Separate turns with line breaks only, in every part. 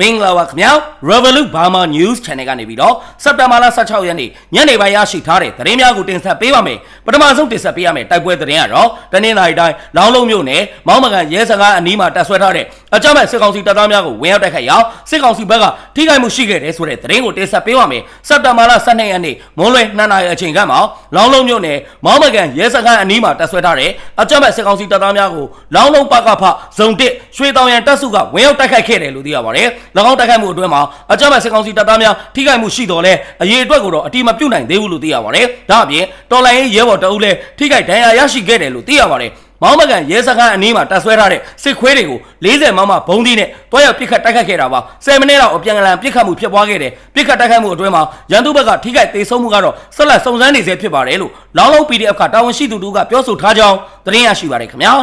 မင်္ဂလာပါခင်ဗျာ Revolut Burma News Channel ကနေပြီးတော့စက်တဘာလ16ရက်နေ့ညနေပိုင်းရရှိထားတဲ့သတင်းများကိုတင်ဆက်ပေးပါမယ်ပထမဆုံးတင်ဆက်ပေးရမယ်တိုက်ပွဲသတင်းကတော့တနင်္လာရီတိုင်းလောင်းလုံးမြို့နယ်မောင်းမကန်ရဲစကားအနီးမှာတပ်ဆွဲထားတဲ့ အကြမ်းဖက်စစ်ကောင်စီတပ်သားများကိုဝင်ရောက်တိုက်ခိုက်ရာစစ်ကောင်စီဘက်ကထိခိုက်မှုရှိခဲ့တယ်ဆိုတဲ့သတင်းကိုတင်ဆက်ပေးပါမယ်စက်တဘာလ12ရက်နေ့မွန်းလွဲ2နာရီအချိန်ကမှလောင်းလုံးမြို့နယ်မောင်းမကန်ရဲစကားအနီးမှာတပ်ဆွဲထားတဲ့အကြမ်းဖက်စစ်ကောင်စီတပ်သားများကိုလောင်းလုံးပကဖဇုံ1ရွှေတောင်ရန်တပ်စုကဝင်ရောက်တိုက်ခိုက်ခဲ့တယ်လို့သိရပါတယ်၎င်းတိုက်ခိုက်မှုအတွင်းမှာအကြမ်းဖက်စစ်ကောင်စီတပ်သားများထိခိုက်မှုရှိတော်လဲအရေးအတွက်ကိုတော့အတိမပြုတ်နိုင်သေးဘူးလို့သိရပါတယ်ဒါအပြင်တော်လိုင်းရေးရဲဘော်တအုပ်လည်းထိခိုက်ဒဏ်ရာရရှိခဲ့တယ်လို့သိရပါတယ် မောင်းမကန်ရဲစခန်းအနီးမှာတပ်ဆွဲထားတဲ့စစ်ခွေးတွေကို40မမဘုံသီးနဲ့တွားရောက်ပစ်ခတ်တိုက်ခတ်ခဲ့တာပါ10မိနစ်လောက်အပြန်အလှန်ပစ်ခတ်မှုဖြစ်ပွားခဲ့တယ်ပစ်ခတ်တိုက်ခတ်မှုအတွင်းမှာရန်သူဘက်ကထိခိုက်ဒေဆုံးမှုကတော့ဆက်လက်စုံစမ်းနေဆဲဖြစ်ပါတယ်လို့လောင်းလုံး PDF ကတာဝန်ရှိသူတို့ကပြောဆိုထားကြောင်းသတင်းရရှိပါတယ်ခင်ဗျာ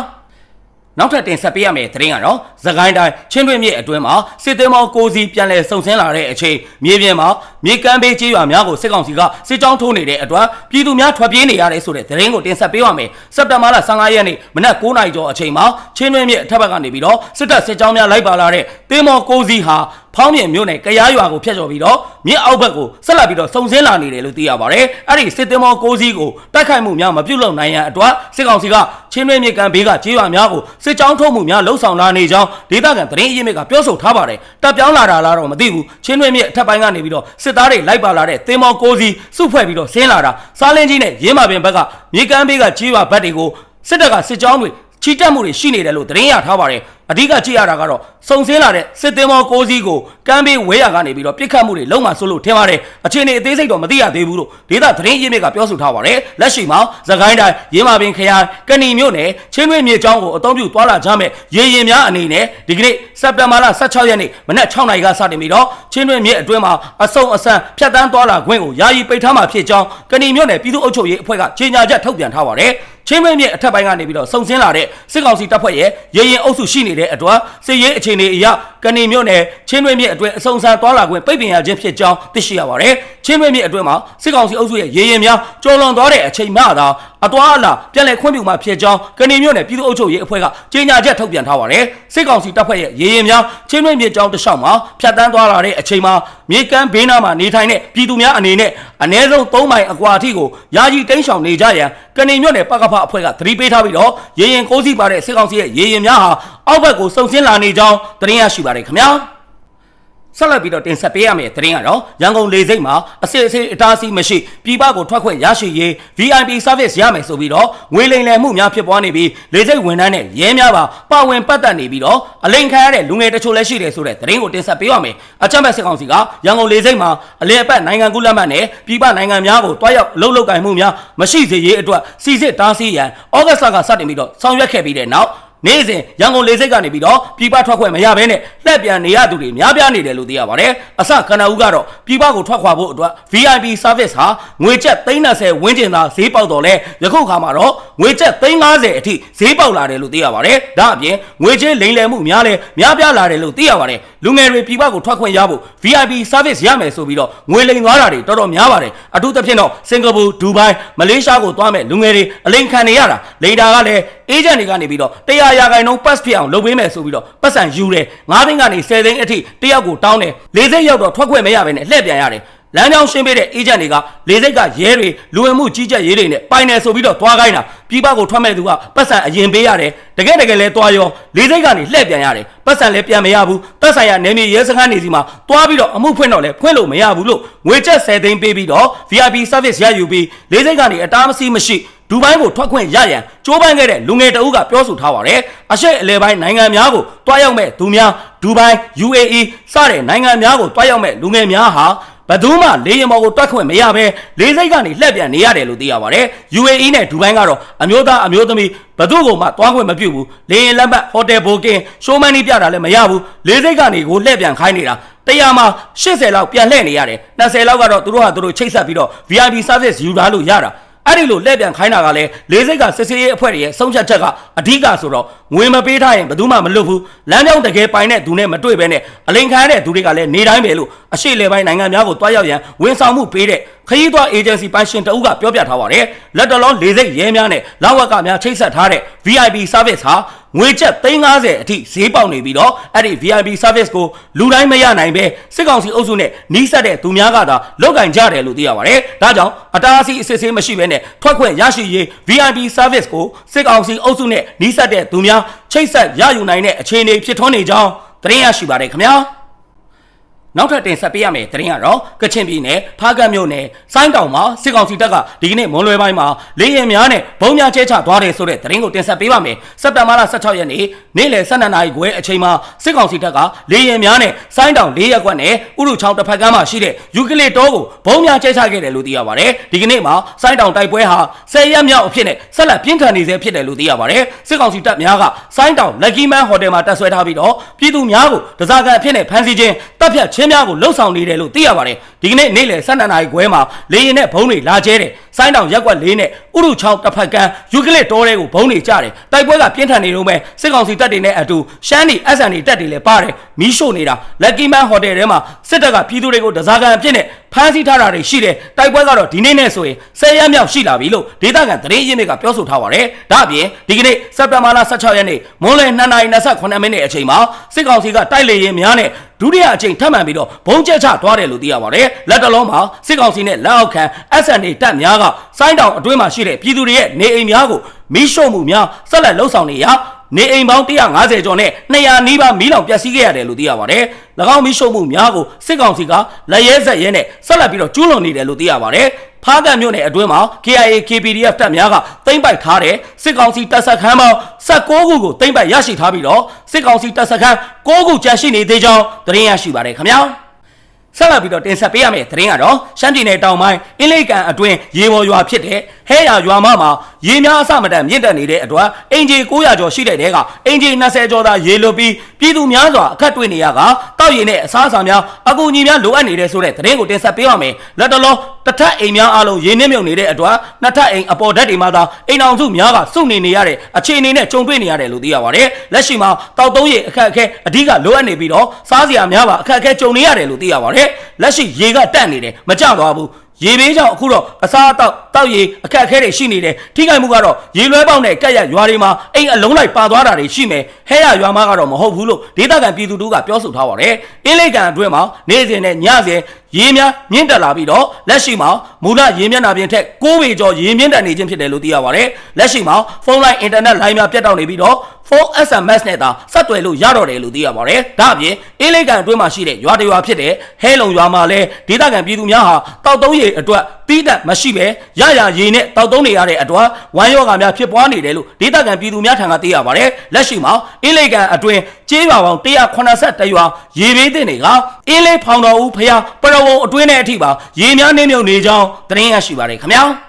နောက်ထပ်တင်ဆက်ပေးရမယ့်သတင်းကတော့သခိုင်းတိုင်းချင်းတွင်းမြစ်အတွင်းမှာစစ်သေးမောကိုစီပြန်လည်စုံစင်းလာတဲ့အချိန်မြေပြင်မှာမြေကမ်းဘေးကျေးရွာများကိုစစ်ကောင်စီကစစ်ကြောင်းထိုးနေတဲ့အတွက်ပြည်သူများထွက်ပြေးနေရတယ်ဆိုတဲ့သတင်းကိုတင်ဆက်ပေးပါမယ်စက်တင်ဘာလ15ရက်နေ့မနက်9:00နာရီကျော်အချိန်မှာချင်းတွင်းမြစ်အထက်ဘက်ကနေပြီးတော့စစ်တပ်စစ်ကြောင်းများလိုက်ပါလာတဲ့သေးမောကိုစီဟာဖောင်းမြင်မြို့နယ်ကရားရွာကိုဖျက်ကျော်ပြီးတော့မြစ်အောက်ဘက်ကိုဆက်လက်ပြီးတော့စုံစင်းလာနေတယ်လို့သိရပါတယ်။အဲ့ဒီစစ်တင်မောကိုစီးကိုတိုက်ခိုက်မှုများမပြုတ်လုံနိုင်ရန်အတွက်စစ်ကောင်စီကချင်းတွင်းမြေကန်ဘေးကကျေးရွာများကိုစစ်ကြောင်းထုတ်မှုများလှုံ့ဆော်လာနေကြောင်းဒေသခံသတင်းအရင်းမြစ်ကပြောဆိုထားပါတယ်။တပ်ပြောင်းလာတာလားတော့မသိဘူး။ချင်းတွင်းမြေအထက်ပိုင်းကနေပြီးတော့စစ်သားတွေလိုက်ပါလာတဲ့တင်မောကိုစီးစုဖွဲ့ပြီးတော့ဆင်းလာတာစားလင်းကြီးနဲ့ရင်းမာပင်ဘက်ကမြေကန်ဘေးကကျေးရွာဘက်တွေကိုစစ်တပ်ကစစ်ကြောင်းတွေချီတက်မှုတွေရှိနေတယ်လို့သတင်းရထားပါတယ် အဓိကကြည့်ရတာကတော့စုံစင်းလာတဲ့စစ်သေးမောကိုစီးကိုကမ်းဘေးဝဲရကနေပြီးတော့ပြစ်ခတ်မှုတွေလုံးဝဆိုလို့ထင်ပါတယ်အခြေအနေအသေးစိတ်တော့မသိရသေးဘူးလို့ဒေသသတင်းရင်းမြစ်ကပြောဆိုထားပါတယ်လက်ရှိမှာသခိုင်းတိုင်းရင်းမာပင်ခရိုင်ကဏီမြို့နယ်ချင်းတွင်းမြေကျောင်းကိုအသုံးပြုသွားလာကြမဲ့ရေရင်များအနေနဲ့ဒီကနေ့စက်တင်ဘာလ16ရက်နေ့မနက်6နာရီကစတင်ပြီးတော့ချင်းတွင်းမြေအတွင်းမှာအဆုံအဆန်ဖြတ်တန်းသွားလာခွင့်ကိုယာယီပိတ်ထားမှာဖြစ်ကြောင်းကဏီမြို့နယ်ပြည်သူ့အုပ်ချုပ်ရေးအဖွဲ့ကကြေညာချက်ထုတ်ပြန်ထားပါတယ်ချင်းတွင်းမြေအထက်ပိုင်းကနေပြီးတော့စုံစင်းလာတဲ့စစ်ကောင်စီတပ်ဖွဲ့ရဲ့ရေရင်အုပ်စုရှိနေတဲ့အတွက်စစ်ရေးအခြေအနေအရကနေမြို့နယ်ချင်းတွင်းမြစ်အတွင်းအစုံစမ်းသွားလာခွင့်ပိတ်ပင်ရခြင်းဖြစ်ကြောင်းသိရှိရပါတယ်။ချင်းတွင်းမြစ်အတွင်းမှာစစ်ကောင်စီအုပ်စုရဲ့ရေရင်များကျော်လွန်သွားတဲ့အချိန်မှသာအသွားအလာပြန်လည်ခွင့်ပြုမှဖြစ်ကြောင်းကနေမြို့နယ်ပြည်သူ့အုပ်ချုပ်ရေးအဖွဲ့ကကြေညာချက်ထုတ်ပြန်ထားပါတယ်။စစ်ကောင်စီတပ်ဖွဲ့ရဲ့ရေရင်များချင်းတွင်းမြစ်ကြောင်းတစ်လျှောက်မှာဖြတ်တန်းသွားလာတဲ့အချိန်မှာမြေကမ်းဘေးနားမှာနေထိုင်တဲ့ပြည်သူများအနေနဲ့အ ਨੇ ဆုံး3မိုင်အကွာအထိကိုယာယီတိမ်းရှောင်နေကြရန်ကနေမြို့နယ်ပကဖအဖွဲ့ကသတိပေးထားပြီးတော့ရေရင်ကိုးစီပါတဲ့စစ်ကောင်စီရဲ့ရေရင်များဟာအောက်ဘက်ကိုစုံစင်းလာနေကြောင်းသတင်းရရှိပါတယ်ခင်ဗျာ ဆက်လက်ပြီးတော့တင်ဆက်ပေးရမယ့်သတင်းကတော့ရန်ကုန်လေဆိပ်မှာအစစ်အဆေးအတားအဆီးမရှိပြည်ပကိုထွက်ခွင့်ရရှိရေး VIP service ရမယ်ဆိုပြီးတော့ငွေလိမ်လည်မှုများဖြစ်ပွားနေပြီးလေဆိပ်ဝန်ထမ်းနဲ့ရဲများပါပါဝင်ပတ်သက်နေပြီးတော့အလိန်ခံရတဲ့လူငယ်တချို့လည်းရှိတယ်ဆိုတဲ့သတင်းကိုတင်ဆက်ပေးရမယ်အကြမ်းဖက်စစ်ကောင်စီကရန်ကုန်လေဆိပ်မှာအလဲအပတ်နိုင်ငံကူးလက်မှတ်နဲ့ပြည်ပနိုင်ငံများကိုတွားရောက်လှုပ်လှုပ်ကင်မှုများမရှိစေရေးအတွက်စီစစ်တားဆီးရန်ဩဂတ်စ်လကစတင်ပြီးတော့ဆောင်ရွက်ခဲ့ပြီးတဲ့နောက် နေ့စဉ်ရန်ကုန်လေဆိပ်ကနေပြီးတော့ပြည်ပထွက်ခွင့်မရဘဲနဲ့လှည့်ပြန်နေရသူတွေများပြားနေတယ်လို့သိရပါတယ်။အစကနဦးကတော့ပြည်ပကိုထွက်ခွာဖို့အတွက် VIP service ဟာငွေကျပ်330ဝန်းကျင်သာဈေးပေါက်တော့လဲယခုခါမှာတော့ငွေကျပ်350အထိဈေးပေါက်လာတယ်လို့သိရပါတယ်။ဒါအပြင်ငွေကြေးလိမ်လည်မှုများလဲများပြားလာတယ်လို့သိရပါတယ်။လူငယ်တွေပြည်ပကိုထွက်ခွင့်ရဖို့ VIP service ရမယ်ဆိုပြီးတော့ငွေလိမ်သွားတာတွေတော်တော်များပါတယ်။အထူးသဖြင့်တော့စင်ကာပူ၊ဒူဘိုင်း၊မလေးရှားကိုသွားမဲ့လူငယ်တွေအလိမ်ခံနေရတာလိမ်တာကလည်းအေဂျင့်တွေကနေပြီးတော့100ရာခိုင်နှုန်း pass ဖြစ်အောင်လုပ်ပေးမယ်ဆိုပြီးတော့ပတ်စံယူတယ်9သိန်းကနေ10သိန်းအထိတယောက်ကိုတောင်းတယ်၄စိတ်ရောက်တော့ထွက်ခွင့်မရဘဲနဲ့လှည့်ပြန်ရတယ် လမ်းကြောင်းရှင်းပေးတဲ့အေဂျင့်တွေကလေစိတ်ကရဲတွေလူဝင်မှုကြီးကြပ်ရေးတွေနဲ့ပိုင်တယ်ဆိုပြီးတော့သွားခိုင်းတာပြည်ပကိုထွက်မဲ့သူကပတ်စံအရင်ပေးရတယ်တကယ်တကယ်လဲသွားရောလေစိတ်ကနေလှည့်ပြန်ရတယ်ပတ်စံလည်းပြန်မရဘူးပတ်ဆိုင်ရနေမြေရဲစခန်းနေစီမှာသွားပြီးတော့အမှုဖွင့်တော့လဲဖွင့်လို့မရဘူးလို့ငွေကျပ်10သိန်းပေးပြီးတော့ VIP service ရယူပြီးလေစိတ်ကနေအတားမဆီးမရှိဒူဘိုင်းကိုထွက်ခွင့်ရရန်ကြိုးပမ်းခဲ့တဲ့လူငယ်တအုပ်ကပြောဆိုထားပါတယ်။အရှိတ်အလဲပိုင်းနိုင်ငံများကိုတွားရောက်မဲ့သူများဒူဘိုင်း UAE စတဲ့နိုင်ငံများကိုတွားရောက်မဲ့လူငယ်များဟာ ဘယ်သူမှလေယာဉ်ပေါ်ကိုတွက်ခွင့်မရဘဲလေးစိတ်ကနေလှည့်ပြန်နေရတယ်လို့သိရပါတယ်။ UAE နဲ့ဒူဘိုင်းကတော့အမျိုးသားအမျိုးသမီးဘသူ့ကိုမှတွားခွင့်မပြုဘူး။လေယာဉ်လက်မှတ်ဟိုတယ်ဘိုကင်ရှိုးမန်းကြီးပြတာလည်းမရဘူး။လေးစိတ်ကနေကိုလှည့်ပြန်ခိုင်းနေတာတရားမှာ80လောက်ပြန်လှည့်နေရတယ်20လောက်ကတော့သူတို့ဟာသူတို့ချိတ်ဆက်ပြီးတော့ VIP service ယူထားလို့ရတာ အဲ့ဒီလိုလှည့်ပြန်ခိုင်းတာကလည်းလေးစိတ်ကစစ်စေးရေးအဖွဲ့တွေရဲ့ဆုံးဖြတ်ချက်ကအဓိကဆိုတော့ငွေမပေးထားရင်ဘယ်သူမှမလွတ်ဘူးလမ်းကြောင်းတကယ်ပိုင်တဲ့သူနဲ့မတွေ့ဘဲနဲ့အလိန်ခံရတဲ့သူတွေကလည်းနေတိုင်းပဲလို့အရှိလေပိုင်းနိုင်ငံများကိုတွားရောက်ရန်ဝန်ဆောင်မှုပေးတဲ့ ခရီးသွား agency ပိုင်ရှင်တအုပ်ကပြောပြထားပါတယ်လက်တလုံးလေစိတ်ရဲများနဲ့လောက်ဝက်ကများချိတ်ဆက်ထားတဲ့ VIP service ဟာငွေကျပ်350အထိဈေးပေါက်နေပြီးတော့အဲ့ဒီ VIP service ကိုလူတိုင်းမရနိုင်ပဲစစ်ကောင်စီအုပ်စုနဲ့နှီးစပ်တဲ့သူများကသာလောက်ကင်ကြတယ်လို့သိရပါတယ်ဒါကြောင့်အတားအဆီးအစစ်အဆေးမရှိဘဲနဲ့ထွက်ခွင့်ရရှိရေး VIP service ကိုစစ်ကောင်စီအုပ်စုနဲ့နှီးစပ်တဲ့သူများချိတ်ဆက်ရယူနိုင်တဲ့အခြေအနေဖြစ်ထွန်းနေကြောင်းသတင်းရရှိပါတယ်ခင်ဗျာ နောက်ထပ်တင်ဆက်ပေးရမယ့်သတင်းကတော့ကချင်ပြည်နယ်ဖားကတ်မြို့နယ်စိုင်းတောင်မှာစစ်ကောင်စီတပ်ကဒီကနေ့မွန်လွယ်ပိုင်းမှာလေရင်များနဲ့ဘုံများကျဲချသွားတယ်ဆိုတဲ့သတင်းကိုတင်ဆက်ပေးပါမယ်စက်တဘာလ16ရက်နေ့နေ့လယ်12နာရီခွဲအချိန်မှာစစ်ကောင်စီတပ်ကလေရင်များနဲ့စိုင်းတောင်၄ရက်ကွက်နဲ့ဥရုချောင်းတစ်ဖက်ကမ်းမှာရှိတဲ့ယူကလစ်တောကိုဘုံများကျဲချခဲ့တယ်လို့သိရပါတယ်ဒီကနေ့မှာစိုင်းတောင်တိုက်ပွဲဟာ10ရက်မြောက်အဖြစ်နဲ့ဆက်လက်ပြင်းထန်နေဆဲဖြစ်တယ်လို့သိရပါတယ်စစ်ကောင်စီတပ်များကစိုင်းတောင်လက်ကီမန်ဟိုတယ်မှာတပ်ဆွဲထားပြီးတော့ပြည်သူများကိုတစားကန်အဖြစ်နဲ့ဖမ်းဆီးခြင်းတပ်ဖြတ်ချင်းများကိုလှုပ်ဆောင်နေတယ်လို့သိရပါတယ်ဒီကနေ့နေ့လယ်12နာရီခွဲမှာလေရင်နဲ့ဘုံတွေလာကျဲတယ်စိုင်းတောင်ရက်ကွက်လေးနဲ့ဥရုချောင်းတစ်ဖက်ကမ်းယူကလစ်တောတွေကိုဘုံတွေကြတယ်တိုက်ပွဲကပြင်းထန်နေတော့မဲ့စစ်ကောင်စီတပ်တွေနဲ့အတူရှမ်းနီ SN တွေတပ်တွေလည်းပါတယ်မီးရှို့နေတာလက်ကီမန်ဟိုတယ်ထဲမှာစစ်တပ်ကပြည်သူတွေကိုတစားကန်အဖြစ်နဲ့ဖမ်းဆီးထားတာတွေရှိတယ်တိုက်ပွဲကတော့ဒီနေ့နဲ့ဆိုရင်10ရက်မြောက်ရှိလာပြီလို့ဒေသခံသတင်းရင်းမြစ်ကပြောဆိုထားပါတယ်ဒါအပြင်ဒီကနေ့စက်တင်ဘာလ16ရက်နေ့မွန်းလယ်2:28မိနစ်အချိန်မှာစစ်ကောင်စီကတိုက်လေရင်များနဲ့ ဒုတိယအချိန်ထပ်မံပြီးတော့ဘုံကျက်ချသွားတယ်လို့သိရပါတယ်လက်တလုံးမှာစစ်ကောင်စီနဲ့လက်အောက်ခံ SNA တပ်များကစိုင်းတောင်အတွင်းမှာရှိတဲ့ပြည်သူတွေရဲ့နေအိမ်များကိုမီးရှို့မှုများဆက်လက်လှုပ်ဆောင်နေရာ နေအိမ်ပေါင်း150ကျော်နဲ့200နီးပါးမီးလောင်ပျက်စီးခဲ့ရတယ်လို့သိရပါတယ်။၎င်းမီးရှို့မှုများကိုစစ်ကောင်စီကလက်ရဲဆက်ရဲနဲ့ဆက်လက်ပြီးတော့ကျူးလွန်နေတယ်လို့သိရပါတယ်။ဖားကံမြို့နယ်အတွင်းမှာ KIA KPDF တပ်များကတိမ့်ပိုက်ထားတဲ့စစ်ကောင်စီတပ်စခန်းပေါင်း16ခုကိုတိမ့်ပိုက်ရရှိထားပြီးတော့စစ်ကောင်စီတပ်စခန်း6ခုကျန်ရှိနေသေးကြောင်းသတင်းရရှိပါတယ်ခင်ဗျာ။ ဆက်လက်ပြီးတော့တင်ဆက်ပေးရမယ့်သတင်းကတော့ရှမ်းပြည်နယ်တောင်ပိုင်းအင်းလိတ်ကန်အတွင်းရေပေါ်ရွာဖြစ်တဲ့ဟဲရရွာမမှာရေများအစမတန်မြင့်တက်နေတဲ့အတွက်အင်ဂျီ900ကျော်ရှိတဲ့တဲကအင်ဂျီ20ကျော်သာရေလွတ်ပြီးပြည်သူများစွာအခက်တွေ့နေရကတောက်ရည်နဲ့အစားအစာများအကူအညီများလိုအပ်နေတဲ့ဆိုတဲ့သတင်းကိုတင်ဆက်ပေးရမယ်လက်တလုံး တစ်ထပ်အိမ်များအားလုံးရေနစ်မြုပ်နေတဲ့အတွက်နှစ်ထပ်အိမ်အပေါ်ဓာတ်တွေမှာသာအိမ်အောင်စုများကစုနေနေရတဲ့အခြေအနေနဲ့ကြုံတွေ့နေရတယ်လို့သိရပါတယ်လက်ရှိမှာတောက်သုံးရည်အခက်အခဲအဓိကလိုအပ်နေပြီးတော့စားစရာများပါအခက်အခဲကြုံနေရတယ်လို့သိရပါတယ်လက်ရှိရေကတက်နေတယ်မကြတော့ဘူး ရေဘေးကြောင့်အခုတော့အစားအသောက်တောက်ရေအခက်အခဲတွေရှိနေတယ်ထိခိုက်မှုကတော့ရေလွှဲပေါက်နဲ့ကက်ရရွာတွေမှာအိမ်အလုံးလိုက်ပါသွားတာတွေရှိမယ်ဟဲရရွာမကတော့မဟုတ်ဘူးလို့ဒေသခံပြည်သူတို့ကပြောဆိုထားပါတယ်အင်းလိတ်ကန်အတွင်းမှာနေ့စဉ်နဲ့ညစဉ်ရေများမြင့်တက်လာပြီးတော့လက်ရှိမှာမူလရေမျက်နှာပြင်ထက်6ပေကျော်ရေမြင့်တက်နေခြင်းဖြစ်တယ်လို့သိရပါတယ်လက်ရှိမှာဖုန်းလိုင်းအင်တာနက်လိုင်းများပြတ်တောက်နေပြီးတော့ ဖုန်း SMS နဲ့သာဆက်သွယ်လို့ရတော့တယ်လို့သိရပါတယ်ဒါအပြင်အင်းလိတ်ကန်အတွင်းမှာရှိတဲ့ရွာတရွာဖြစ်တဲ့ဟဲလုံရွာမှာလည်းဒေသခံပြည်သူများဟာတောက်သုံးရေအတွက်ပြီးတတ်မရှိပဲရရရေနဲ့တောက်သုံးနေရတဲ့အတွက်ဝမ်းရောဂါများဖြစ်ပွားနေတယ်လို့ဒေသခံပြည်သူများထံကသိရပါတယ်လက်ရှိမှာအင်းလိတ်ကန်အတွင်းကျေးရွာပေါင်း181ရွာရေဘေးတင်တွေကအင်းလေးဖောင်တော်ဦးဖျားပရဝုံအတွင်းထဲအထိပါရေများနေမြုံနေကြောင်းသတင်းရရှိပါတယ်ခင်ဗျာ